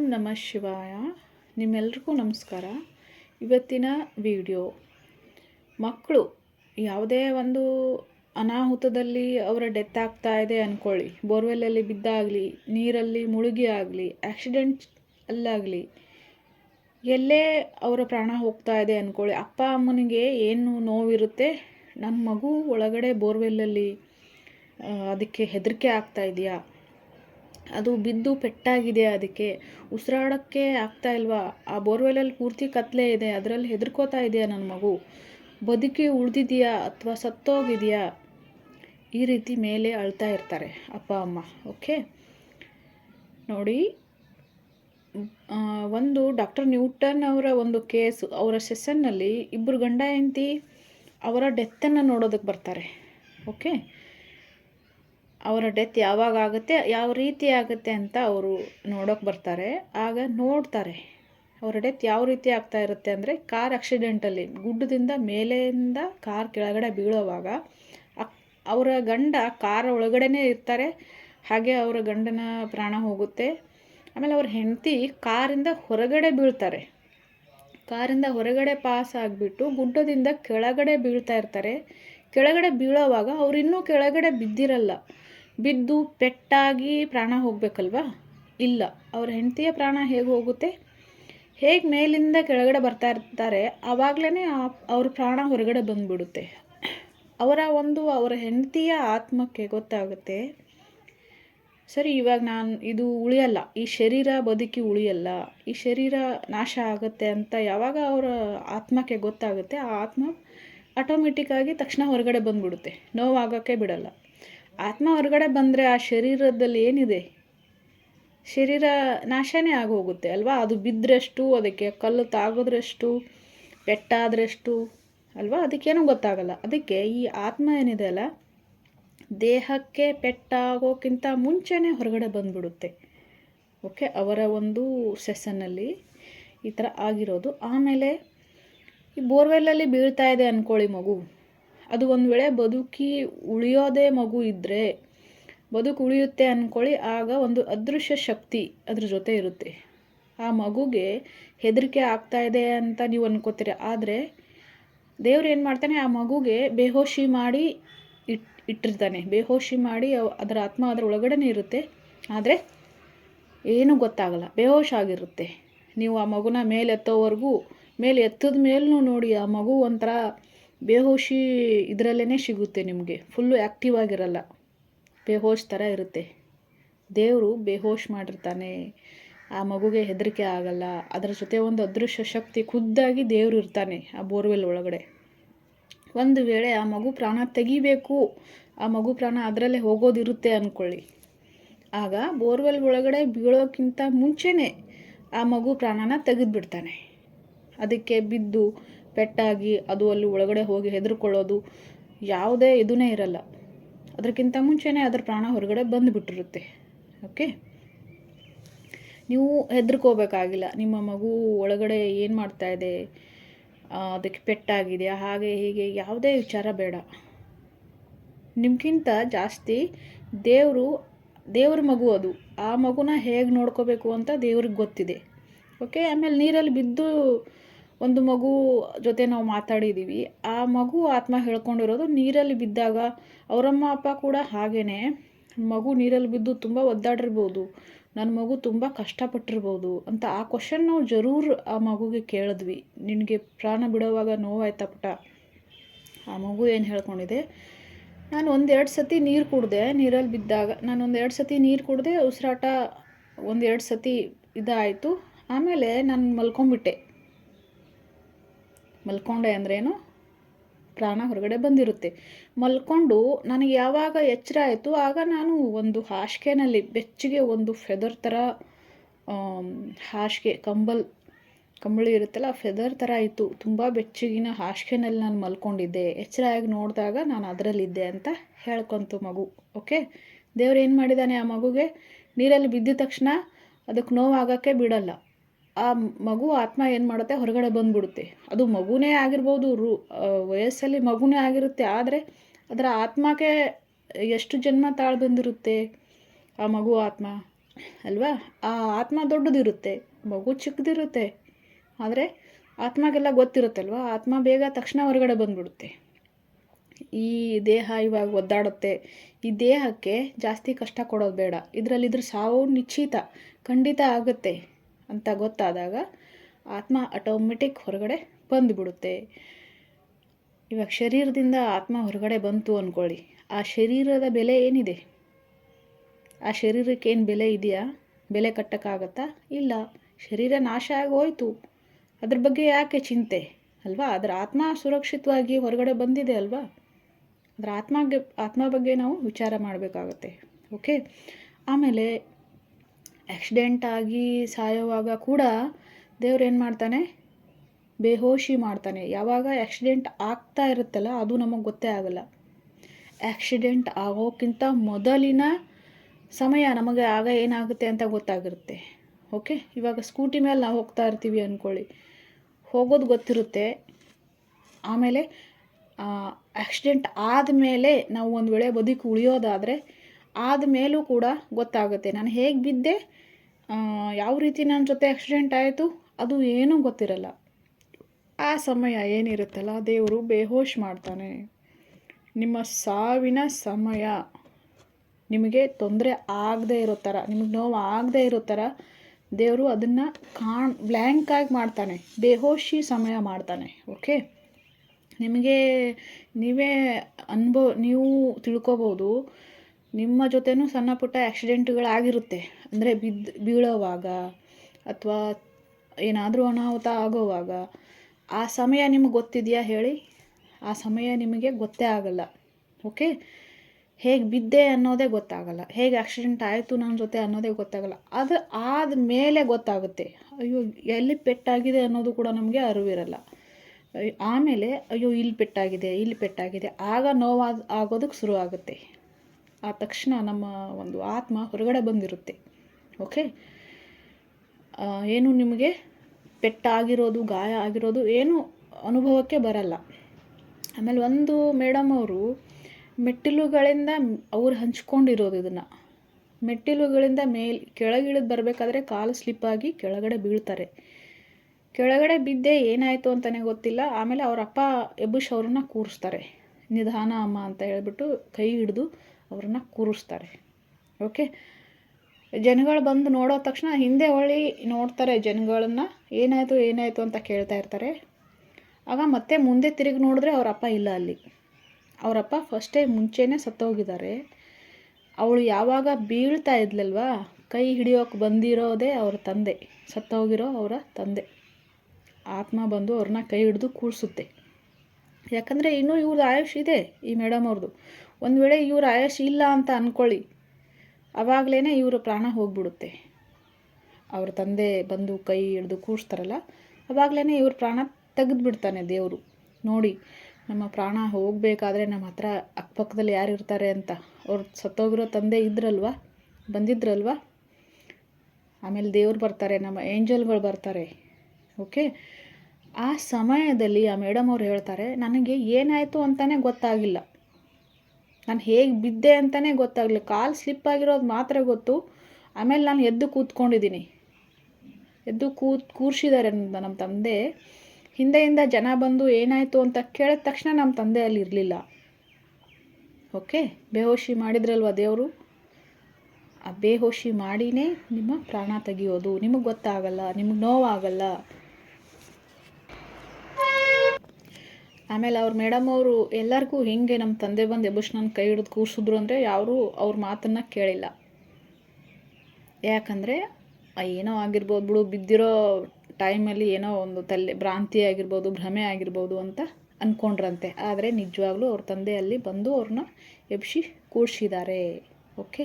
ಓಂ ನಮ ಶಿವಾಯ. ನಿಮ್ಮೆಲ್ರಿಗೂ ನಮಸ್ಕಾರ. ಇವತ್ತಿನ ವಿಡಿಯೋ, ಮಕ್ಕಳು ಯಾವುದೇ ಒಂದು ಅನಾಹುತದಲ್ಲಿ ಅವರ ಡೆತ್ ಆಗ್ತಾ ಇದೆ ಅಂದ್ಕೊಳ್ಳಿ ಬೋರ್ವೆಲ್ಲಲ್ಲಿ ಬಿದ್ದಾಗಲಿ, ನೀರಲ್ಲಿ ಮುಳುಗಿ ಆಗಲಿ ಆಕ್ಸಿಡೆಂಟ್ ಅಲ್ಲಾಗಲಿ ಎಲ್ಲೇ ಅವರ ಪ್ರಾಣ ಹೋಗ್ತಾ ಇದೆ ಅಂದ್ಕೊಳ್ಳಿ ಅಪ್ಪ ಅಮ್ಮನಿಗೆ ಏನು ನೋವಿರುತ್ತೆ? ನನ್ನ ಮಗು ಒಳಗಡೆ ಬೋರ್ವೆಲ್ಲಲ್ಲಿ ಅದಕ್ಕೆ ಹೆದರಿಕೆ ಆಗ್ತಾ ಇದೆಯಾ? ಅದು ಬಿದ್ದು ಪೆಟ್ಟಾಗಿದೆ ಅದಕ್ಕೆ. ಉಸಿರಾಡೋಕ್ಕೆ ಆಗ್ತಾ ಇಲ್ವಾ? ಆ ಬೋರ್ವೆಲಲ್ಲಿ ಪೂರ್ತಿ ಕತ್ತಲೆ ಇದೆ, ಅದರಲ್ಲಿ ಹೆದರ್ಕೋತಾ ಇದೆಯಾ ನನ್ನ ಮಗು? ಬದುಕಿ ಉಳಿದಿದೆಯಾ ಅಥವಾ ಸತ್ತೋಗಿದೆಯಾ ಈ ರೀತಿ ಮೇಲೆ ಅಳ್ತಾ ಇರ್ತಾರೆ ಅಪ್ಪ, ಅಮ್ಮ, ಓಕೆ? ನೋಡಿ ಒಂದು ಡಾಕ್ಟರ್ ನ್ಯೂಟನ್ ಅವರ ಒಂದು ಕೇಸ್, ಅವರ ಸೆಷನ್ನಲ್ಲಿ ಇಬ್ಬರು ಗಂಡ ಹೆಂಡತಿ ಅವರ ಡೆತ್ತನ್ನು ನೋಡೋದಕ್ಕೆ ಬರ್ತಾರೆ, ಓಕೆ? ಅವರ ಡೆತ್ ಯಾವಾಗ ಆಗುತ್ತೆ, ಯಾವ ರೀತಿ ಆಗುತ್ತೆ ಅಂತ ಅವರು ನೋಡೋಕೆ ಬರ್ತಾರೆ. ಆಗ ನೋಡ್ತಾರೆ ಅವರ ಡೆತ್ ಯಾವ ರೀತಿ ಆಗ್ತಾ ಇರುತ್ತೆ ಅಂದರೆ ಕಾರ್ ಆಕ್ಸಿಡೆಂಟಲ್ಲಿ ಗುಡ್ಡದಿಂದ ಮೇಲೆಯಿಂದ ಕಾರ್ ಕೆಳಗಡೆ ಬೀಳೋವಾಗ ಅವರ ಗಂಡ ಕಾರ್ ಒಳಗಡೆನೇ ಇರ್ತಾರೆ, ಹಾಗೆ ಅವರ ಗಂಡನ ಪ್ರಾಣ ಹೋಗುತ್ತೆ. ಆಮೇಲೆ ಅವ್ರ ಹೆಂಡತಿ ಕಾರಿಂದ ಹೊರಗಡೆ ಬೀಳ್ತಾರೆ. ಕಾರಿಂದ ಹೊರಗಡೆ ಪಾಸ್ ಆಗಿಬಿಟ್ಟು ಗುಡ್ಡದಿಂದ ಕೆಳಗಡೆ ಬೀಳ್ತಾ ಇರ್ತಾರೆ. ಕೆಳಗಡೆ ಬೀಳೋವಾಗ ಅವ್ರು ಇನ್ನೂ ಕೆಳಗಡೆ ಬಿದ್ದಿರಲ್ಲ. ಬಿದ್ದು ಪೆಟ್ಟಾಗಿ ಪ್ರಾಣ ಹೋಗಬೇಕಲ್ವಾ? ಇಲ್ಲ. ಅವ್ರ ಹೆಂಡತಿಯ ಪ್ರಾಣ ಹೇಗೆ ಹೋಗುತ್ತೆ? ಹೇಗೆ ಮೇಲಿಂದ ಕೆಳಗಡೆ ಬರ್ತಾ ಇರ್ತಾರೆ ಆವಾಗಲೇ ಅವ್ರ ಪ್ರಾಣ ಹೊರಗಡೆ ಬಂದುಬಿಡುತ್ತೆ. ಅವರ ಒಂದು ಅವರ ಹೆಂಡತಿಯ ಆತ್ಮಕ್ಕೆ ಗೊತ್ತಾಗುತ್ತೆ, ಸರಿ, ಇವಾಗ ನಾನು ಇದು ಉಳಿಯಲ್ಲ. ಈ ಶರೀರ ಬದುಕಿ ಉಳಿಯಲ್ಲ. ಈ ಶರೀರ ನಾಶ ಆಗುತ್ತೆ ಅಂತ ಯಾವಾಗ ಅವರ ಆತ್ಮಕ್ಕೆ ಗೊತ್ತಾಗುತ್ತೆ, ಆ ಆತ್ಮ ಆಟೋಮೆಟಿಕ್ಕಾಗಿ ತಕ್ಷಣ ಹೊರಗಡೆ ಬಂದ್ಬಿಡುತ್ತೆ. ನೋವಾಗೋಕ್ಕೆ ಬಿಡಲ್ಲ. ಆತ್ಮ ಹೊರಗಡೆ ಬಂದರೆ ಆ ಶರೀರದಲ್ಲಿ ಏನಿದೆ? ಶರೀರ ನಾಶನೇ ಆಗೋಗುತ್ತೆ ಅಲ್ವಾ? ಅದು ಬಿದ್ದರೆಷ್ಟು, ಅದಕ್ಕೆ ಕಲ್ಲು ತಾಗೋದ್ರಷ್ಟು ಪೆಟ್ಟಾದ್ರಷ್ಟು ಅಲ್ವಾ? ಅದಕ್ಕೇನೂ ಗೊತ್ತಾಗಲ್ಲ. ಅದಕ್ಕೆ ಈ ಆತ್ಮ ಏನಿದೆ ಅಲ್ಲ, ದೇಹಕ್ಕೆ ಪೆಟ್ಟಾಗೋಕ್ಕಿಂತ ಮುಂಚೆನೇ ಹೊರಗಡೆ ಬಂದ್ಬಿಡುತ್ತೆ. ಓಕೆ? ಅವರ ಒಂದು ಸೆಷನ್ನಲ್ಲಿ ಈ ಥರ ಆಗಿರೋದು. ಆಮೇಲೆ ಈ ಬೋರ್ವೆಲ್ಲಲ್ಲಿ ಬೀಳ್ತಾ ಇದೆ ಅಂದ್ಕೊಳ್ಳಿ ಮಗು. ಅದು ಒಂದು ವೇಳೆ ಬದುಕಿ ಉಳಿಯೋದೇ ಮಗು ಇದ್ದರೆ ಬದುಕು ಉಳಿಯುತ್ತೆ ಅಂದ್ಕೊಳ್ಳಿ ಆಗ ಒಂದು ಅದೃಶ್ಯ ಶಕ್ತಿ ಅದ್ರ ಜೊತೆ ಇರುತ್ತೆ. ಆ ಮಗುಗೆ ಹೆದರಿಕೆ ಆಗ್ತಾ ಇದೆ ಅಂತ ನೀವು ಅನ್ಕೋತೀರ. ಆದರೆ ದೇವ್ರು ಏನು ಮಾಡ್ತಾನೆ, ಆ ಮಗುಗೆ ಬೇಹೋಶಿ ಮಾಡಿ ಇಟ್, ಇಟ್ಟಿರ್ತಾನೆ. ಬೇಹೋಶಿ ಮಾಡಿ ಅದರ ಆತ್ಮ ಅದರ ಒಳಗಡೆನೇ ಇರುತ್ತೆ. ಆದರೆ ಏನೂ ಗೊತ್ತಾಗಲ್ಲ. ಬೇಹೋಶ್ ಆಗಿರುತ್ತೆ. ನೀವು ಆ ಮಗುನ ಮೇಲೆ ಎತ್ತೋವರೆಗೂ ಮೇಲೆ ಎತ್ತದ ಮೇಲೂ ನೋಡಿ ಆ ಮಗು ಒಂಥರ ಬೇಹೋಶಿ ಇದರಲ್ಲೇ ಸಿಗುತ್ತೆ ನಿಮಗೆ. ಫುಲ್ಲು ಆ್ಯಕ್ಟಿವ್ ಆಗಿರಲ್ಲ. ಬೇಹೋಶ್ ಥರ ಇರುತ್ತೆ. ದೇವರು ಬೇಹೋಶ್ ಮಾಡಿರ್ತಾನೆ. ಆ ಮಗುಗೆ ಹೆದರಿಕೆ ಆಗಲ್ಲ. ಅದರ ಜೊತೆ ಒಂದು ಅದೃಶ್ಯ ಶಕ್ತಿ ಖುದ್ದಾಗಿ ದೇವರು ಇರ್ತಾನೆ ಆ ಬೋರ್ವೆಲ್ ಒಳಗಡೆ. ಒಂದು ವೇಳೆ ಆ ಮಗು ಪ್ರಾಣ ತೆಗಿಬೇಕು. ಆ ಮಗು ಪ್ರಾಣ ಅದರಲ್ಲೇ ಹೋಗೋದಿರುತ್ತೆ ಅಂದ್ಕೊಳ್ಳಿ ಆಗ ಬೋರ್ವೆಲ್ ಒಳಗಡೆ ಬೀಳೋಕ್ಕಿಂತ ಮುಂಚೆನೇ ಆ ಮಗು ಪ್ರಾಣನ ತೆಗೆದುಬಿಡ್ತಾನೆ. ಅದಕ್ಕೆ ಬಿದ್ದು ಪೆಟ್ಟಾಗಿ ಅದು ಅಲ್ಲಿ ಒಳಗಡೆ ಹೋಗಿ ಹೆದರ್ಕೊಳ್ಳೋದು ಯಾವುದೇ ಇದನ್ನೇ ಇರಲ್ಲ. ಅದಕ್ಕಿಂತ ಮುಂಚೆನೇ ಅದರ ಪ್ರಾಣ ಹೊರಗಡೆ ಬಂದುಬಿಟ್ಟಿರುತ್ತೆ. ಓಕೆ? ನೀವು ಹೆದರ್ಕೋಬೇಕಾಗಿಲ್ಲ. ನಿಮ್ಮ ಮಗು ಒಳಗಡೆ ಏನು ಮಾಡ್ತಾ ಇದೆ? ಅದಕ್ಕೆ ಪೆಟ್ಟಾಗಿದೆ ಹಾಗೆ ಹೀಗೆ ಯಾವುದೇ ವಿಚಾರ ಬೇಡ. ನಿಮ್ಗಿಂತ ಜಾಸ್ತಿ ದೇವರು, ದೇವ್ರ ಮಗು ಅದು. ಆ ಮಗುನ ಹೇಗೆ ನೋಡ್ಕೋಬೇಕು ಅಂತ ದೇವ್ರಿಗೆ ಗೊತ್ತಿದೆ. ಓಕೆ? ಆಮೇಲೆ ನೀರಲ್ಲಿ ಬಿದ್ದು ಒಂದು ಮಗು ಜೊತೆ ನಾವು ಮಾತಾಡಿದ್ದೀವಿ ಆ ಮಗು ಆತ್ಮ ಹೇಳ್ಕೊಂಡಿರೋದು ನೀರಲ್ಲಿ ಬಿದ್ದಾಗ. ಅವರಮ್ಮ, ಅಪ್ಪ ಕೂಡ ಹಾಗೇ ಮಗು ನೀರಲ್ಲಿ ಬಿದ್ದು ತುಂಬ ಒದ್ದಾಡಿರ್ಬೋದು. ನನ್ನ ಮಗು ತುಂಬ ಕಷ್ಟಪಟ್ಟಿರ್ಬೋದು ಅಂತ ಆ ಕ್ವಶನ್ ನಾವು ಜರೂರ್ ಆ ಮಗುಗೆ ಕೇಳಿದ್ವಿ. ನಿನಗೆ ಪ್ರಾಣ ಬಿಡುವಾಗ ನೋವಾಯ್ತಾ ಪುಟ ಆ ಮಗು ಏನು ಹೇಳ್ಕೊಂಡಿದೆ? ನಾನು ಒಂದೆರಡು ಸತಿ ನೀರು ಕುಡಿದೆ ನೀರಲ್ಲಿ ಬಿದ್ದಾಗ. ನಾನು ಒಂದೆರಡು ಸತಿ ನೀರು ಕುಡಿದೆ ಉಸಿರಾಟ ಒಂದೆರಡು ಸತಿ ಇದಾಯಿತು. ಆಮೇಲೆ ನಾನು ಮಲ್ಕೊಂಬಿಟ್ಟೆ ಮಲ್ಕೊಂಡೆ ಅಂದ್ರೇನು? ಪ್ರಾಣ ಹೊರಗಡೆ ಬಂದಿರುತ್ತೆ. ಮಲ್ಕೊಂಡು ನನಗೆ ಯಾವಾಗ ಎಚ್ಚರ ಆಯಿತು ಆಗ ನಾನು ಒಂದು ಹಾಸಿಗೆನಲ್ಲಿ ಬೆಚ್ಚಗೆ ಒಂದು ಫೆದರ್ ಥರ ಹಾಸಿಗೆ, ಕಂಬಲ್, ಕಂಬಳಿ ಇರುತ್ತಲ್ಲ ಫೆದರ್ ಥರ ಇತ್ತು. ತುಂಬ ಬೆಚ್ಚಗಿನ ಹಾಸಿಗೆನಲ್ಲಿ ನಾನು ಮಲ್ಕೊಂಡಿದ್ದೆ. ಎಚ್ಚರ ಆಗಿ ನೋಡಿದಾಗ ನಾನು ಅದರಲ್ಲಿದ್ದೆ ಅಂತ ಹೇಳ್ಕೊಂತು ಮಗು. ಓಕೆ? ದೇವ್ರು ಏನು ಮಾಡಿದ್ದಾನೆ ಆ ಮಗುಗೆ? ನೀರಲ್ಲಿ ಬಿದ್ದ ತಕ್ಷಣ ಅದಕ್ಕೆ ನೋವಾಗೋಕ್ಕೆ ಬಿಡಲ್ಲ. ಆ ಮಗು ಆತ್ಮ ಏನು ಮಾಡುತ್ತೆ? ಹೊರಗಡೆ ಬಂದ್ಬಿಡುತ್ತೆ. ಅದು ಮಗುನೇ ಆಗಿರ್ಬೋದು, ರು ವಯಸ್ಸಲ್ಲಿ ಮಗುನೇ ಆಗಿರುತ್ತೆ. ಆದರೆ ಅದರ ಆತ್ಮಕ್ಕೆ ಎಷ್ಟು ಜನ್ಮ ತಾಳ್ ಬಂದಿರುತ್ತೆ? ಆ ಮಗು ಆತ್ಮ, ಅಲ್ವಾ? ಆ ಆತ್ಮ ದೊಡ್ಡದಿರುತ್ತೆ. ಮಗು ಚಿಕ್ಕದಿರುತ್ತೆ. ಆದರೆ ಆತ್ಮಗೆಲ್ಲ ಗೊತ್ತಿರುತ್ತಲ್ವ? ಆತ್ಮ ಬೇಗ ತಕ್ಷಣ ಹೊರಗಡೆ ಬಂದ್ಬಿಡುತ್ತೆ. ಈ ದೇಹ ಇವಾಗ ಒದ್ದಾಡುತ್ತೆ. ಈ ದೇಹಕ್ಕೆ ಜಾಸ್ತಿ ಕಷ್ಟ ಕೊಡೋದು ಬೇಡ. ಇದರಲ್ಲಿದ್ರ ಸಾವು ನಿಶ್ಚಿತ. ಖಂಡಿತ ಆಗುತ್ತೆ. ಅಂತ ಗೊತ್ತಾದಾಗ ಆತ್ಮ ಆಟೋಮೆಟಿಕ್ ಹೊರಗಡೆ ಬಂದುಬಿಡುತ್ತೆ. ಇವಾಗ ಶರೀರದಿಂದ ಆತ್ಮ ಹೊರಗಡೆ ಬಂತು ಅಂದ್ಕೊಳ್ಳಿ ಆ ಶರೀರದ ಬೆಲೆ ಏನಿದೆ? ಆ ಶರೀರಕ್ಕೆ ಏನು ಬೆಲೆ ಇದೆಯಾ? ಬೆಲೆ ಕಟ್ಟೋಕ್ಕಾಗತ್ತಾ? ಇಲ್ಲ. ಶರೀರ ನಾಶ ಆಗಿ ಹೋಯ್ತು. ಅದ್ರ ಬಗ್ಗೆ ಯಾಕೆ ಚಿಂತೆ? ಅಲ್ವಾ? ಅದರ ಆತ್ಮ ಸುರಕ್ಷಿತವಾಗಿ ಹೊರಗಡೆ ಬಂದಿದೆ ಅಲ್ವಾ? ಅದರ ಆತ್ಮಗೆ, ಆತ್ಮ ಬಗ್ಗೆ ನಾವು ವಿಚಾರ ಮಾಡಬೇಕಾಗತ್ತೆ. ಓಕೆ ಆಮೇಲೆ ಆಕ್ಸಿಡೆಂಟ್ ಆಗಿ ಸಾಯೋವಾಗ ಕೂಡ ದೇವ್ರು ಏನು ಮಾಡ್ತಾನೆ? ಬೇಹೋಶಿ ಮಾಡ್ತಾನೆ. ಯಾವಾಗ ಆಕ್ಸಿಡೆಂಟ್ ಆಗ್ತಾ ಇರುತ್ತಲ್ಲ, ಅದು ನಮಗೆ ಗೊತ್ತೇ ಆಗಲ್ಲ. ಆಕ್ಸಿಡೆಂಟ್ ಆಗೋಕ್ಕಿಂತ ಮೊದಲಿನ ಸಮಯ ನಮಗೆ ಆಗ ಏನಾಗುತ್ತೆ ಅಂತ ಗೊತ್ತಾಗಿರುತ್ತೆ. ಓಕೆ ಇವಾಗ ಸ್ಕೂಟಿ ಮೇಲೆ ನಾವು ಹೋಗ್ತಾ ಇರ್ತೀವಿ ಅಂದ್ಕೊಳ್ಳಿ ಹೋಗೋದು ಗೊತ್ತಿರುತ್ತೆ. ಆಮೇಲೆ ಆಕ್ಸಿಡೆಂಟ್ ಆದಮೇಲೆ ನಾವು ಒಂದು ವೇಳೆ ಬದುಕು ಉಳಿಯೋದಾದರೆ ಆದಮೇಲೂ ಕೂಡ ಗೊತ್ತಾಗುತ್ತೆ. ನಾನು ಹೇಗೆ ಬಿದ್ದೆ ಯಾವ ರೀತಿ ನನ್ನ ಜೊತೆ ಆಕ್ಸಿಡೆಂಟ್ ಆಯಿತು, ಅದು ಏನೂ ಗೊತ್ತಿರಲ್ಲ. ಆ ಸಮಯ ಏನಿರುತ್ತಲ್ಲ, ದೇವರು ಬೇಹೋಶ್ ಮಾಡ್ತಾನೆ. ನಿಮ್ಮ ಸಾವಿನ ಸಮಯ ನಿಮಗೆ ತೊಂದರೆ ಆಗದೆ ಇರೋ ಥರ, ನಿಮಗೆ ನೋವು ಆಗದೆ ಇರೋ ಥರ, ದೇವರು ಅದನ್ನು ಕಾಣ್ ಬ್ಲ್ಯಾಂಕಾಗಿ ಮಾಡ್ತಾನೆ. ಬೇಹೋಶಿ ಸಮಯ ಮಾಡ್ತಾನೆ, ಓಕೆ? ನಿಮಗೆ ನೀವೇ ಅನ್ಭವ ನೀವು ತಿಳ್ಕೊಬೋದು ನಿಮ್ಮ ಜೊತೆನೂ ಸಣ್ಣ ಪುಟ್ಟ ಆ್ಯಕ್ಸಿಡೆಂಟ್ಗಳಾಗಿರುತ್ತೆ ಅಂದರೆ ಬಿದ್ದು ಬೀಳೋವಾಗ ಅಥವಾ ಏನಾದರೂ ಅನಾಹುತ ಆಗೋವಾಗ, ಆ ಸಮಯ ನಿಮಗೆ ಗೊತ್ತಿದೆಯಾ ಹೇಳಿ? ಆ ಸಮಯ ನಿಮಗೆ ಗೊತ್ತೇ ಆಗಲ್ಲ. ಓಕೆ? ಹೇಗೆ ಬಿದ್ದೆ ಅನ್ನೋದೇ ಗೊತ್ತಾಗಲ್ಲ. ಹೇಗೆ ಆಕ್ಸಿಡೆಂಟ್ ಆಯಿತು ನನ್ನ ಜೊತೆ ಅನ್ನೋದೇ ಗೊತ್ತಾಗಲ್ಲ. ಅದು ಆದ ಮೇಲೆ ಗೊತ್ತಾಗುತ್ತೆ. ಅಯ್ಯೋ, ಎಲ್ಲಿ ಪೆಟ್ಟಾಗಿದೆ ಅನ್ನೋದು ಕೂಡ ನಮಗೆ ಅರಿವಿರಲ್ಲ. ಆಮೇಲೆ, ಅಯ್ಯೋ, ಇಲ್ಲಿ ಪೆಟ್ಟಾಗಿದೆ ಇಲ್ಲಿ ಪೆಟ್ಟಾಗಿದೆ. ಆಗ ನೋವಾದ ಆಗೋದಕ್ಕೆ ಶುರು ಆಗುತ್ತೆ ಆ ತಕ್ಷಣ ನಮ್ಮ ಒಂದು ಆತ್ಮ ಹೊರಗಡೆ ಬಂದಿರುತ್ತೆ. ಓಕೆ ಏನು ನಿಮಗೆ ಪೆಟ್ಟಾಗಿರೋದು, ಗಾಯ ಆಗಿರೋದು ಏನು ಅನುಭವಕ್ಕೆ ಬರಲ್ಲ. ಆಮೇಲೆ ಒಂದು ಮೇಡಮ್ ಅವರು ಮೆಟ್ಟಿಲುಗಳಿಂದ ಅವ್ರು ಹಂಚ್ಕೊಂಡಿರೋದು ಇದನ್ನು. ಮೆಟ್ಟಿಲುಗಳಿಂದ ಮೇಲ್, ಕೆಳಗಿಳಿದು ಬರಬೇಕಾದ್ರೆ ಕಾಲು ಸ್ಲಿಪ್ಪಾಗಿ ಕೆಳಗಡೆ ಬೀಳ್ತಾರೆ. ಕೆಳಗಡೆ ಬಿದ್ದೆ ಏನಾಯಿತು ಅಂತಲೇ ಗೊತ್ತಿಲ್ಲ. ಆಮೇಲೆ ಅವರ ಅಪ್ಪ ಎಬ್ಬುಶ್ ಅವ್ರನ್ನ ಕೂರಿಸ್ತಾರೆ. ನಿಧಾನ ಅಮ್ಮ ಅಂತ ಹೇಳ್ಬಿಟ್ಟು ಕೈ ಹಿಡಿದು ಅವ್ರನ್ನ ಕೂರಿಸ್ತಾರೆ. ಓಕೆ ಜನಗಳು ಬಂದು ನೋಡೋ ತಕ್ಷಣ ಹಿಂದೆ ಹೊಳ್ಳಿ ನೋಡ್ತಾರೆ ಜನಗಳನ್ನ, ಏನಾಯಿತು ಏನಾಯಿತು ಅಂತ ಕೇಳ್ತಾ ಇರ್ತಾರೆ. ಆಗ ಮತ್ತೆ ಮುಂದೆ ತಿರುಗಿ ನೋಡಿದ್ರೆ ಅವರಪ್ಪ ಇಲ್ಲ ಅಲ್ಲಿ. ಅವರಪ್ಪ ಫಸ್ಟೇ ಮುಂಚೆನೇ ಸತ್ತೋಗಿದ್ದಾರೆ. ಅವಳು ಯಾವಾಗ ಬೀಳ್ತಾ ಇದ್ಲಲ್ವಾ, ಕೈ ಹಿಡಿಯೋಕೆ ಬಂದಿರೋದೇ ಅವ್ರ ತಂದೆ, ಸತ್ತೋಗಿರೋ ಅವರ ತಂದೆ. ಆತ್ಮ ಬಂದು ಅವ್ರನ್ನ ಕೈ ಹಿಡಿದು ಕೂರಿಸುತ್ತೆ. ಯಾಕಂದರೆ ಇನ್ನೂ ಇವ್ರದ್ದು ಆಯುಷ್ ಇದೆ ಈ ಮೇಡಮ್ ಅವ್ರದ್ದು ಒಂದು ವೇಳೆ ಇವ್ರ ಆಯಾಶ್ ಇಲ್ಲ ಅಂತ ಅಂದ್ಕೊಳ್ಳಿ ಅವಾಗಲೇ ಇವರು ಪ್ರಾಣ ಹೋಗ್ಬಿಡುತ್ತೆ. ಅವ್ರ ತಂದೆ ಬಂದು ಕೈ ಹಿಡಿದು ಕೂರಿಸ್ತಾರಲ್ಲ ಅವಾಗಲೇ ಇವ್ರ ಪ್ರಾಣ ತೆಗೆದುಬಿಡ್ತಾನೆ ದೇವರು. ನೋಡಿ, ನಮ್ಮ ಪ್ರಾಣ ಹೋಗಬೇಕಾದ್ರೆ ನಮ್ಮ ಹತ್ರ ಅಕ್ಕಪಕ್ಕದಲ್ಲಿ ಯಾರು ಇರ್ತಾರೆ ಅಂತ. ಅವ್ರು ಸತ್ತೋಗಿರೋ ತಂದೆ ಇದ್ರಲ್ವ? ಬಂದಿದ್ರಲ್ವ? ಆಮೇಲೆ ದೇವ್ರು ಬರ್ತಾರೆ, ನಮ್ಮ ಏಂಜಲ್ಗಳು ಬರ್ತಾರೆ. ಓಕೆ? ಆ ಸಮಯದಲ್ಲಿ ಆ ಮೇಡಮ್ ಅವ್ರು ಹೇಳ್ತಾರೆ, ನನಗೆ ಏನಾಯಿತು ಅಂತಲೇ ಗೊತ್ತಾಗಿಲ್ಲ. ನಾನು ಹೇಗೆ ಬಿದ್ದೆ ಅಂತಲೇ ಗೊತ್ತಾಗಲಿಲ್ಲ. ಕಾಲು ಸ್ಲಿಪ್ ಆಗಿರೋದು ಮಾತ್ರ ಗೊತ್ತು. ಆಮೇಲೆ ನಾನು ಎದ್ದು ಕೂತ್ಕೊಂಡಿದ್ದೀನಿ ಎದ್ದು ಕೂತ್ ಕೂರ್ಸಿದ್ದಾರೆ ನಮ್ಮ ತಂದೆ. ಹಿಂದೆಯಿಂದ ಜನ ಬಂದು ಏನಾಯಿತು ಅಂತ ಕೇಳಿದ ತಕ್ಷಣ ನಮ್ಮ ತಂದೆ ಅಲ್ಲಿ ಇರಲಿಲ್ಲ. ಓಕೆ? ಬೇಹೋಶಿ ಮಾಡಿದ್ರಲ್ವ ದೇವರು? ಆ ಬೇಹೋಶಿ ಮಾಡಿನೇ ನಿಮ್ಮ ಪ್ರಾಣ ತೆಗಿಯೋದು. ನಿಮಗೆ ಗೊತ್ತಾಗಲ್ಲ, ನಿಮಗೆ ನೋವಾಗಲ್ಲ. ಆಮೇಲೆ ಅವ್ರ ಮೇಡಮ್ ಅವರು ಎಲ್ಲರಿಗೂ ಹಿಂಗೆ ನಮ್ಮ ತಂದೆ ಬಂದು ನನ್ನ ಕೈ ಹಿಡಿದು ಕೂರಿಸಿದ್ರು ಅಂದರೆ ಯಾರೂ ಅವ್ರ ಮಾತನ್ನು ಕೇಳಿಲ್ಲ. ಯಾಕಂದರೆ ಏನೋ ಆಗಿರ್ಬೋದು ಬಿಡು, ಬಿದ್ದಿರೋ ಟೈಮಲ್ಲಿ ಏನೋ ಒಂದು ತಲೆ ಭ್ರಾಂತಿ ಆಗಿರ್ಬೋದು, ಭ್ರಮೆ ಆಗಿರ್ಬೋದು ಅಂತ ಅಂದ್ಕೊಂಡ್ರಂತೆ ಆದರೆ ನಿಜವಾಗ್ಲೂ ಅವ್ರ ತಂದೆಯಲ್ಲಿ ಬಂದು ಅವ್ರನ್ನ ಎಬ್ಸಿ ಕೂಡಿಸಿದ್ದಾರೆ ಓಕೆ?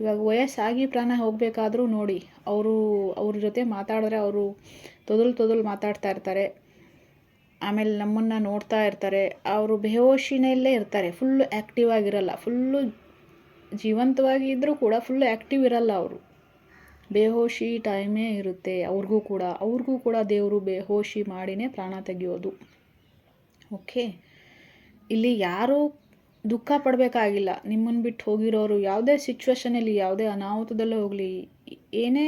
ಇವಾಗ ವಯಸ್ಸಾಗಿ ಪ್ರಾಣ ಹೋಗಬೇಕಾದ್ರೂ ನೋಡಿ, ಅವರು ಅವ್ರ ಜೊತೆ ಮಾತಾಡಿದ್ರೆ ಅವರು ತೊದಲು ತೊದಲು ಮಾತಾಡ್ತಾ ಇರ್ತಾರೆ. ಆಮೇಲೆ ನಮ್ಮನ್ನು ನೋಡ್ತಾ ಇರ್ತಾರೆ. ಅವರು ಬೇಹೋಶಿನಲ್ಲೇ ಇರ್ತಾರೆ. ಫುಲ್ಲು ಆ್ಯಕ್ಟಿವ್ ಆಗಿರಲ್ಲ. ಫುಲ್ಲು ಜೀವಂತವಾಗಿ ಇದ್ದರೂ ಕೂಡ ಫುಲ್ಲು ಆ್ಯಕ್ಟಿವ್ ಇರಲ್ಲ ಅವರು. ಬೇಹೋಶಿ ಟೈಮೇ ಇರುತ್ತೆ. ಅವ್ರಿಗೂ ಕೂಡ. ಅವ್ರಿಗೂ ಕೂಡ ದೇವರು ಬೇಹೋಶಿ ಮಾಡಿನೇ ಪ್ರಾಣ ತೆಗೆಯೋದು. ಓಕೆ ಇಲ್ಲಿ ಯಾರೂ ದುಃಖ ಪಡಬೇಕಾಗಿಲ್ಲ. ನಿಮ್ಮನ್ನು ಬಿಟ್ಟು ಹೋಗಿರೋರು ಯಾವುದೇ ಸಿಚುವೇಶನಲ್ಲಿ ಯಾವುದೇ ಅನಾಹುತದಲ್ಲೇ ಹೋಗಲಿ, ಏನೇ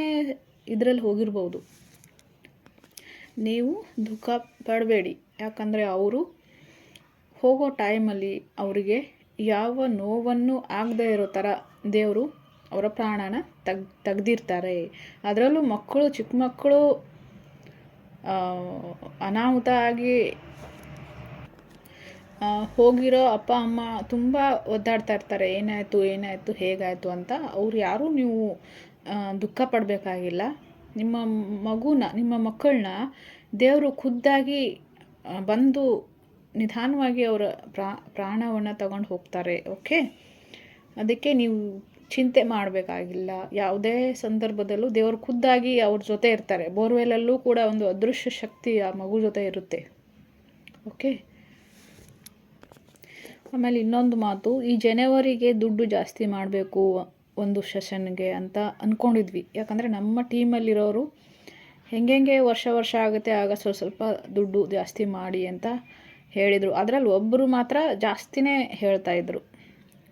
ಇದರಲ್ಲಿ ಹೋಗಿರ್ಬೋದು. ನೀವು ದುಃಖ ಪಡಬೇಡಿ. ಯಾಕಂದರೆ ಅವರು ಹೋಗೋ ಟೈಮಲ್ಲಿ ಅವರಿಗೆ ಯಾವ ನೋವನ್ನು ಆಗದೇ ಇರೋ ಥರ ದೇವರು ಅವರ ಪ್ರಾಣನ ತೆಗ್, ತೆಗ್ದಿರ್ತಾರೆ. ಅದರಲ್ಲೂ ಮಕ್ಕಳು, ಚಿಕ್ಕ ಮಕ್ಕಳು ಅನಾಹುತ ಆಗಿ ಹೋಗಿರೋ ಅಪ್ಪ, ಅಮ್ಮ ತುಂಬ ಒದ್ದಾಡ್ತಾ ಇರ್ತಾರೆ. ಏನಾಯಿತು ಏನಾಯಿತು, ಹೇಗಾಯಿತು ಅಂತ. ಅವ್ರು ಯಾರೂ ನೀವು ದುಃಖ ಪಡಬೇಕಾಗಿಲ್ಲ. ನಿಮ್ಮ ಮಗುನ, ನಿಮ್ಮ ಮಕ್ಕಳನ್ನ ದೇವರು ಖುದ್ದಾಗಿ ಬಂದು ನಿಧಾನವಾಗಿ ಅವರ ಪ್ರಾ, ಪ್ರಾಣವನ್ನು ತಗೊಂಡು ಹೋಗ್ತಾರೆ, ಓಕೆ? ಅದಕ್ಕೆ ನೀವು ಚಿಂತೆ ಮಾಡಬೇಕಾಗಿಲ್ಲ. ಯಾವುದೇ ಸಂದರ್ಭದಲ್ಲೂ ದೇವರು ಖುದ್ದಾಗಿ ಅವ್ರ ಜೊತೆ ಇರ್ತಾರೆ. ಬೋರ್ವೆಲಲ್ಲೂ ಕೂಡ ಒಂದು ಅದೃಶ್ಯ ಶಕ್ತಿ ಆ ಮಗು ಜೊತೆ ಇರುತ್ತೆ. ಓಕೆ? ಆಮೇಲೆ ಇನ್ನೊಂದು ಮಾತು, ಈ ಜನವರಿಗೆ ದುಡ್ಡು ಜಾಸ್ತಿ ಮಾಡಬೇಕು ಒಂದು ಸೆಷನ್ಗೆ ಅಂತ ಅಂದ್ಕೊಂಡಿದ್ವಿ ಯಾಕಂದರೆ ನಮ್ಮ ಟೀಮಲ್ಲಿರೋರು ಹೆಂಗೆ ವರ್ಷ ವರ್ಷ ಆಗುತ್ತೆ, ಆಗ ಸ್ವಲ್ಪ ಸ್ವಲ್ಪ ದುಡ್ಡು ಜಾಸ್ತಿ ಮಾಡಿ ಅಂತ ಹೇಳಿದರು. ಅದರಲ್ಲಿ ಒಬ್ಬರು ಮಾತ್ರ ಜಾಸ್ತಿನೇ ಹೇಳ್ತಾ ಇದ್ರು.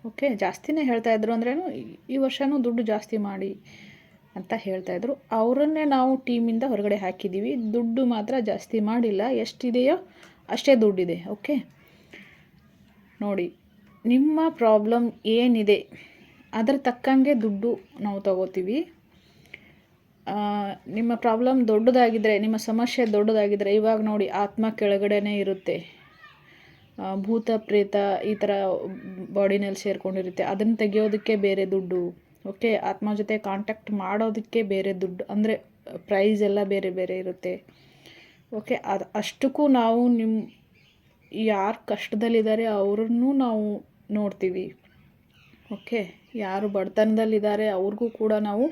ಓಕೆ, ಜಾಸ್ತಿನೇ ಹೇಳ್ತಾ ಇದ್ರು ಅಂದ್ರೇನು ಈ- ವರ್ಷವೂ ದುಡ್ಡು ಜಾಸ್ತಿ ಮಾಡಿ ಅಂತ ಹೇಳ್ತಾ ಇದ್ರು. ಅವರನ್ನೇ ನಾವು ಟೀಮಿಂದ ಹೊರಗಡೆ ಹಾಕಿದ್ದೀವಿ. ದುಡ್ಡು ಮಾತ್ರ ಜಾಸ್ತಿ ಮಾಡಿಲ್ಲ. ಎಷ್ಟಿದೆಯೋ ಅಷ್ಟೇ ದುಡ್ಡಿದೆ. ಓಕೆ? ನೋಡಿ, ನಿಮ್ಮ ಪ್ರಾಬ್ಲಮ್ ಏನಿದೆ? ಅದರ ತಕ್ಕಂಗೆ ದುಡ್ಡು ನಾವು ತಗೋತೀವಿ. ನಿಮ್ಮ ಪ್ರಾಬ್ಲಮ್ ದೊಡ್ಡದಾಗಿದ್ದರೆ ನಿಮ್ಮ ಸಮಸ್ಯೆ ದೊಡ್ಡದಾಗಿದ್ದರೆ ಇವಾಗ ನೋಡಿ ಆತ್ಮ ಕೆಳಗಡೆನೇ ಇರುತ್ತೆ. ಭೂತ, ಪ್ರೇತ ಈ ಥರ ಬಾಡಿನಲ್ಲಿ ಸೇರಿಕೊಂಡಿರುತ್ತೆ. ಅದನ್ನು ತೆಗೆಯೋದಕ್ಕೆ ಬೇರೆ ದುಡ್ಡು. ಓಕೆ, ಆತ್ಮ ಜೊತೆ ಕಾಂಟ್ಯಾಕ್ಟ್ ಮಾಡೋದಕ್ಕೆ ಬೇರೆ ದುಡ್ಡು. ಅಂದರೆ ಪ್ರೈಸ್ ಎಲ್ಲ ಬೇರೆ ಬೇರೆ ಇರುತ್ತೆ. ಓಕೆ, ಅದು ಅಷ್ಟಕ್ಕೂ ನಾವು ನಿಮ್ಮ ಯಾರು ಕಷ್ಟದಲ್ಲಿದ್ದಾರೆ ಅವ್ರನ್ನೂ ನಾವು ನೋಡ್ತೀವಿ. ಓಕೆ. ಯಾರು ಬಡತನದಲ್ಲಿದ್ದಾರೆ, ಅವ್ರಿಗೂ ಕೂಡ ನಾವು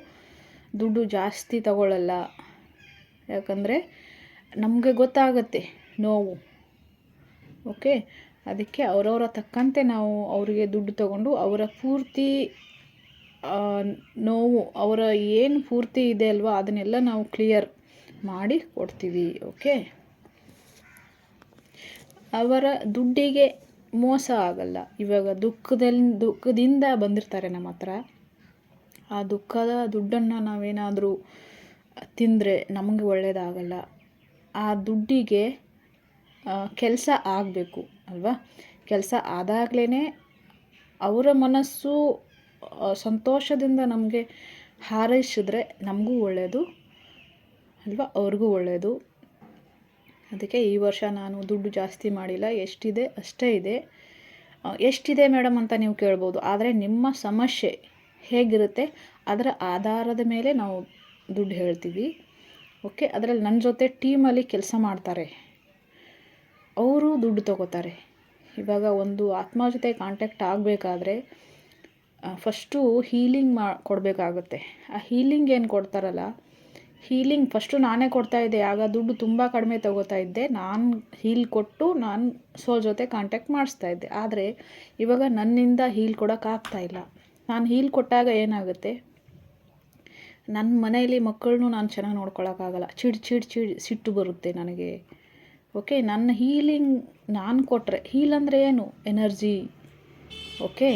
ದುಡ್ಡು ಜಾಸ್ತಿ ತಗೊಳ್ಳಲ್ಲ ಯಾಕಂದರೆ ನಮಗೆ ಗೊತ್ತಾಗತ್ತೆ ನೋವು. ಓಕೆ? ಅದಕ್ಕೆ ಅವರವರ ತಕ್ಕಂತೆ ನಾವು ಅವರಿಗೆ ದುಡ್ಡು ತಗೊಂಡು ಅವರ ಪೂರ್ತಿ ನೋವು, ಅವರ ಏನು ಪೂರ್ತಿ ಇದೆ ಅಲ್ವಾ ಅದನ್ನೆಲ್ಲ ನಾವು ಕ್ಲಿಯರ್ ಮಾಡಿ ಕೊಡ್ತೀವಿ. ಓಕೆ? ಅವರ ದುಡ್ಡಿಗೆ ಮೋಸ ಆಗಲ್ಲ. ಇವಾಗ ದುಃಖದಲ್ಲಿ ದುಃಖದಿಂದ ಬಂದಿರ್ತಾರೆ ನಮ್ಮ ಹತ್ರ. ಆ ದುಃಖದ ದುಡ್ಡನ್ನು ನಾವೇನಾದರೂ ತಿಂದರೆ ನಮಗೆ ಒಳ್ಳೆಯದಾಗಲ್ಲ ಆ ದುಡ್ಡಿಗೆ ಕೆಲಸ ಆಗಬೇಕು, ಅಲ್ವಾ? ಕೆಲಸ ಆದಾಗಲೇ ಅವರ ಮನಸ್ಸು ಸಂತೋಷದಿಂದ ನಮಗೆ ಹಾರೈಸಿದ್ರೆ ನಮಗೂ ಒಳ್ಳೆಯದು ಅಲ್ವಾ? ಅವ್ರಿಗೂ ಒಳ್ಳೆಯದು ಅದಕ್ಕೆ ಈ ವರ್ಷ ನಾನು ದುಡ್ಡು ಜಾಸ್ತಿ ಮಾಡಿಲ್ಲ. ಎಷ್ಟಿದೆ? ಅಷ್ಟೇ ಇದೆ. ಎಷ್ಟಿದೆ ಮೇಡಮ್ ಅಂತ ನೀವು ಕೇಳ್ಬೋದು. ಆದರೆ ನಿಮ್ಮ ಸಮಸ್ಯೆ ಹೇಗಿರುತ್ತೆ? ಅದರ ಆಧಾರದ ಮೇಲೆ ನಾವು ದುಡ್ಡು ಹೇಳ್ತೀವಿ. ಓಕೆ? ಅದರಲ್ಲಿ ನನ್ನ ಜೊತೆ ಟೀಮಲ್ಲಿ ಕೆಲಸ ಮಾಡ್ತಾರೆ. ಅವರು ದುಡ್ಡು ತಗೋತಾರೆ. ಇವಾಗ ಒಂದು ಆತ್ಮ ಜೊತೆ ಕಾಂಟ್ಯಾಕ್ಟ್ ಆಗಬೇಕಾದ್ರೆ ಫಸ್ಟು ಹೀಲಿಂಗ್ ಮಾ, ಕೊಡಬೇಕಾಗುತ್ತೆ. ಆ ಹೀಲಿಂಗ್ ಏನು ಕೊಡ್ತಾರಲ್ಲ ಹೀಲಿಂಗ್ ಫಸ್ಟು ನಾನೇ ಕೊಡ್ತಾ ಇದ್ದೆ, ಆಗ ದುಡ್ಡು ತುಂಬ ಕಡಿಮೆ ತಗೋತಾ ಇದ್ದೆ. ನಾನು ಹೀಲ್ ಕೊಟ್ಟು ನಾನು ಸೋ ಜೊತೆ ಕಾಂಟ್ಯಾಕ್ಟ್ ಮಾಡಿಸ್ತಾ ಇದ್ದೆ. ಆದರೆ ಇವಾಗ ನನ್ನಿಂದ ಹೀಲ್ ಕೊಡೋಕ್ಕಾಗ್ತಾ ಇಲ್ಲ. ನಾನು ಹೀಲ್ ಕೊಟ್ಟಾಗ ಏನಾಗುತ್ತೆ? ನನ್ನ ಮನೆಯಲ್ಲಿ ಮಕ್ಕಳನ್ನೂ ನಾನು ಚೆನ್ನಾಗಿ ನೋಡ್ಕೊಳ್ಳೋಕ್ಕಾಗಲ್ಲ ಚಿಡ್ ಚಿಡ್ ಚಿಡ್, ಸಿಟ್ಟು ಬರುತ್ತೆ ನನಗೆ. ಓಕೆ ನನ್ನ ಹೀಲಿಂಗ್ ನಾನು ಕೊಟ್ಟರೆ ಹೀಲ್ ಅಂದರೆ ಏನು? ಎನರ್ಜಿ ಓಕೆ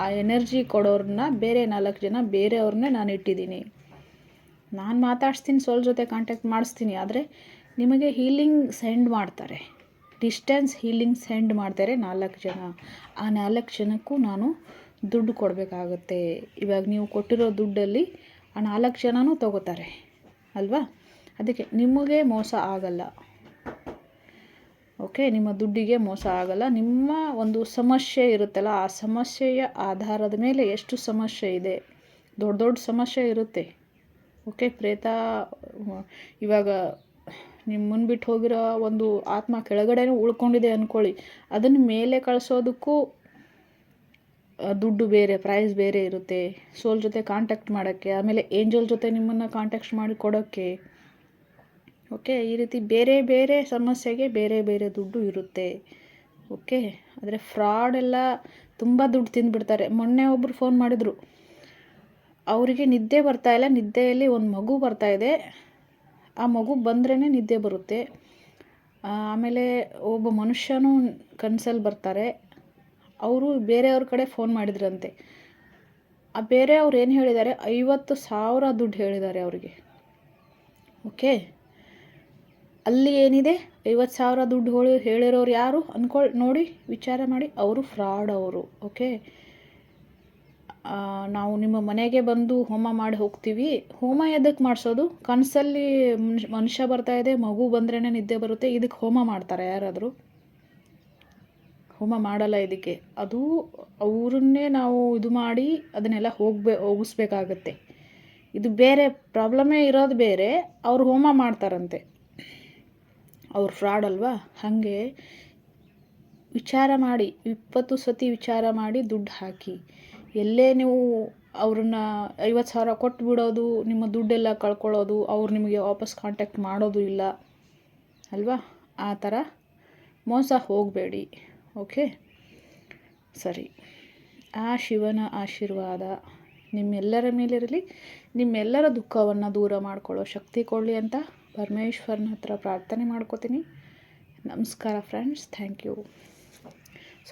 ಆ ಎನರ್ಜಿ ಕೊಡೋರನ್ನ ಬೇರೆ ನಾಲ್ಕು ಜನ ಬೇರೆಯವ್ರನ್ನೇ ನಾನು ಇಟ್ಟಿದ್ದೀನಿ. ನಾನು ಮಾತಾಡ್ಸ್ತೀನಿ ಸೋಲ್ ಜೊತೆ ಕಾಂಟ್ಯಾಕ್ಟ್ ಮಾಡಿಸ್ತೀನಿ, ಆದರೆ ನಿಮಗೆ ಹೀಲಿಂಗ್ ಸೆಂಡ್ ಮಾಡ್ತಾರೆ. ಡಿಸ್ಟೆನ್ಸ್ ಹೀಲಿಂಗ್ ಸೆಂಡ್ ಮಾಡ್ತಾರೆ ನಾಲ್ಕು ಜನ. ಆ ನಾಲ್ಕು ಜನಕ್ಕೂ ನಾನು ದುಡ್ಡು ಕೊಡಬೇಕಾಗುತ್ತೆ. ಇವಾಗ ನೀವು ಕೊಟ್ಟಿರೋ ದುಡ್ಡಲ್ಲಿ ಆ ನಾಲ್ಕು ಜನನೂ ತಗೋತಾರೆ, ಅಲ್ವಾ? ಅದಕ್ಕೆ ನಿಮಗೆ ಮೋಸ ಆಗಲ್ಲ. ಓಕೆ ನಿಮ್ಮ ದುಡ್ಡಿಗೆ ಮೋಸ ಆಗಲ್ಲ. ನಿಮ್ಮ ಒಂದು ಸಮಸ್ಯೆ ಇರುತ್ತಲ್ಲ, ಆ ಸಮಸ್ಯೆಯ ಆಧಾರದ ಮೇಲೆ ಎಷ್ಟು ಸಮಸ್ಯೆ ಇದೆ? ದೊಡ್ಡ ದೊಡ್ಡ ಸಮಸ್ಯೆ ಇರುತ್ತೆ. ಓಕೆ, ಪ್ರೇತ ಇವಾಗ ನಿಮ್ಮ ಮುಂದ್ಬಿಟ್ಟು ಹೋಗಿರೋ ಒಂದು ಆತ್ಮ ಕೆಳಗಡೆನೂ ಉಳ್ಕೊಂಡಿದೆ ಅಂದ್ಕೊಳ್ಳಿ ಅದನ್ನು ಮೇಲೆ ಕಳಿಸೋದಕ್ಕೂ ದುಡ್ಡು ಬೇರೆ ಪ್ರೈಸ್ ಬೇರೆ ಇರುತ್ತೆ. ಸೋಲ್ ಜೊತೆ ಕಾಂಟ್ಯಾಕ್ಟ್ ಮಾಡೋಕ್ಕೆ, ಆಮೇಲೆ ಏಂಜಲ್ ಜೊತೆ ನಿಮ್ಮನ್ನು ಕಾಂಟ್ಯಾಕ್ಟ್ ಮಾಡಿ ಕೊಡೋಕ್ಕೆ. ಓಕೆ, ಈ ರೀತಿ ಬೇರೆ ಬೇರೆ ಸಮಸ್ಯೆಗೆ ಬೇರೆ ಬೇರೆ ದುಡ್ಡು ಇರುತ್ತೆ. ಓಕೆ, ಆದರೆ ಫ್ರಾಡ್ ಎಲ್ಲ ತುಂಬ ದುಡ್ಡು ತಿಂದುಬಿಡ್ತಾರೆ. ಮೊನ್ನೆ ಒಬ್ಬರು ಫೋನ್ ಮಾಡಿದರು. ಅವರಿಗೆ ನಿದ್ದೆ ಬರ್ತಾ ಇಲ್ಲ. ನಿದ್ದೆಯಲ್ಲಿ ಒಂದು ಮಗು ಬರ್ತಾ ಇದೆ. ಆ ಮಗು ಬಂದ್ರೇ ನಿದ್ದೆ ಬರುತ್ತೆ. ಆಮೇಲೆ ಒಬ್ಬ ಮನುಷ್ಯನೂ ಕನಸಲ್ಲಿ ಬರ್ತಾರೆ. ಅವರು ಬೇರೆಯವ್ರ ಕಡೆ ಫೋನ್ ಮಾಡಿದ್ರಂತೆ. ಆ ಬೇರೆಯವ್ರು ಏನು ಹೇಳಿದ್ದಾರೆ? ಐವತ್ತು ಸಾವಿರ ದುಡ್ಡು ಹೇಳಿದ್ದಾರೆ ಅವರಿಗೆ. ಓಕೆ? ಅಲ್ಲಿ ಏನಿದೆ? ಐವತ್ತು ಸಾವಿರ ದುಡ್ಡು ಹೇಳಿ ಹೇಳಿರೋರು ಯಾರು? ಅಂದ್ಕೊಳ್ ನೋಡಿ, ವಿಚಾರ ಮಾಡಿ. ಅವರು ಫ್ರಾಡ್ ಅವರು. ಓಕೆ? ನಾವು ನಿಮ್ಮ ಮನೆಗೆ ಬಂದು ಹೋಮ ಮಾಡಿ ಹೋಗ್ತೀವಿ. ಹೋಮ ಎದಕ್ಕೆ ಮಾಡಿಸೋದು? ಕನಸಲ್ಲಿ ಮನುಷ್ಯ ಬರ್ತಾ ಇದೆ, ಮಗು ಬಂದ್ರೇ ನಿದ್ದೆ ಬರುತ್ತೆ ಇದಕ್ಕೆ ಹೋಮ ಮಾಡ್ತಾರೆ ಯಾರಾದರೂ? ಹೋಮ ಮಾಡಲ್ಲ ಇದಕ್ಕೆ. ಅದು ಅವ್ರನ್ನೇ ನಾವು ಇದು ಮಾಡಿ ಅದನ್ನೆಲ್ಲ ಹೋಗ್ಬೇ, ಹೋಗಿಸ್ಬೇಕಾಗತ್ತೆ. ಇದು ಬೇರೆ ಪ್ರಾಬ್ಲಮೇ ಇರೋದು ಬೇರೆ, ಅವ್ರು ಹೋಮ ಮಾಡ್ತಾರಂತೆ. ಅವ್ರು ಫ್ರಾಡ್ ಅಲ್ವಾ? ಹಾಗೆ ವಿಚಾರ ಮಾಡಿ, ಇಪ್ಪತ್ತು ಸತಿ ವಿಚಾರ ಮಾಡಿ ದುಡ್ಡು ಹಾಕಿ. ಎಲ್ಲೇ ನೀವು ಅವ್ರನ್ನ ಐವತ್ತು ಸಾವಿರ ಕೊಟ್ಟು ಬಿಡೋದು, ನಿಮ್ಮ ದುಡ್ಡೆಲ್ಲ ಕಳ್ಕೊಳ್ಳೋದು, ಅವ್ರು ನಿಮಗೆ ವಾಪಸ್ ಕಾಂಟ್ಯಾಕ್ಟ್ ಮಾಡೋದು ಇಲ್ಲ, ಅಲ್ವಾ? ಆ ಥರ ಮೋಸ ಹೋಗಬೇಡಿ ಓಕೆ ಸರಿ. ಆ ಶಿವನ ಆಶೀರ್ವಾದ ನಿಮ್ಮೆಲ್ಲರ ಮೇಲಿರಲಿ, ನಿಮ್ಮೆಲ್ಲರ ದುಃಖವನ್ನು ದೂರ ಮಾಡ್ಕೊಳ್ಳೋ ಶಕ್ತಿ ಕೊಡಲಿ ಅಂತ ಪರಮೇಶ್ವರನ ಹತ್ರ ಪ್ರಾರ್ಥನೆ ಮಾಡ್ಕೋತೀನಿ. ನಮಸ್ಕಾರ ಫ್ರೆಂಡ್ಸ್ ಥ್ಯಾಂಕ್ ಯು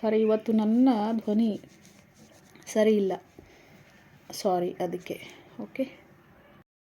ಸಾರಿ, ಇವತ್ತು ನನ್ನ ಧ್ವನಿ ಸರಿ ಇಲ್ಲ. ಸಾರಿ ಅದಕ್ಕೆ. ಓಕೆ